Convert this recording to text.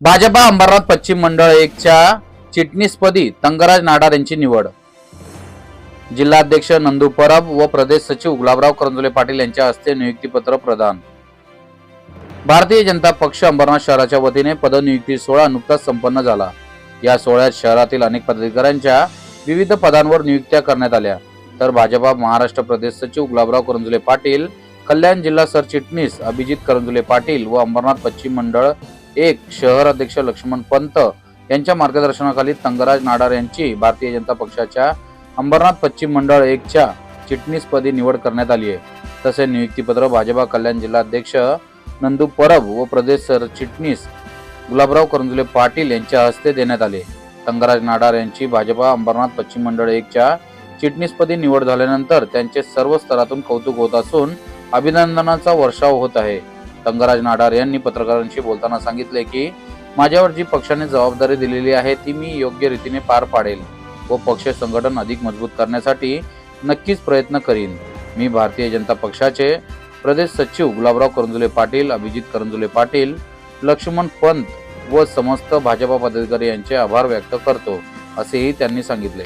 भाजपा अंबरनाथ पश्चिम मंडळ एकच्या चिटणीसपदी तंगराज नाडार यांची निवड. जिल्हाध्यक्ष नंदू परब व प्रदेश सचिव गुलाबराव करंजुले पाटील यांच्या हस्ते नियुक्तीपत्र प्रदान. भारतीय जनता पक्ष अंबरनाथ शहराच्या वतीने पदनियुक्ती सोहळा नुकताच संपन्न झाला. या सोहळ्यात शहरातील अनेक पदाधिकाऱ्यांच्या विविध पदांवर नियुक्त्या करण्यात आल्या. तर भाजपा महाराष्ट्र प्रदेश सचिव गुलाबराव करंजुले पाटील कल्याण जिल्हा सरचिटणीस अभिजित करंजुले पाटील व अंबरनाथ पश्चिम मंडळ एक शहर अध्यक्ष लक्ष्मण पंत यांच्या मार्गदर्शनाखाली तंगराज नाडार यांची भारतीय जनता पक्षाच्या अंबरनाथ पश्चिम मंडळ एकच्या चिटणीसपदी निवड करण्यात आली आहे. तसे नियुक्तीपत्र भाजपा कल्याण जिल्हाध्यक्ष नंदू परब व प्रदेश सरचिटणीस गुलाबराव करंजुले पाटील यांच्या हस्ते देण्यात आले. तंगराज नाडार यांची भाजपा अंबरनाथ पश्चिम मंडळ एकच्या चिटणीसपदी निवड झाल्यानंतर त्यांचे सर्व स्तरातून कौतुक होत असून अभिनंदनाचा वर्षाव होत आहे. तंगराज नाडार यांनी पत्रकारांशी बोलताना सांगितले की माझ्यावर जी पक्षाने जबाबदारी दिलेली आहे ती मी योग्य रीतीने पार पाडेल व पक्ष संघटन अधिक मजबूत करण्यासाठी नक्कीच प्रयत्न करीन. मी भारतीय जनता पक्षाचे प्रदेश सचिव गुलाबराव करंजुले पाटील अभिजित करंजुले पाटील लक्ष्मण पंत व समस्त भाजपा पदाधिकारी यांचे आभार व्यक्त करतो असेही त्यांनी सांगितले.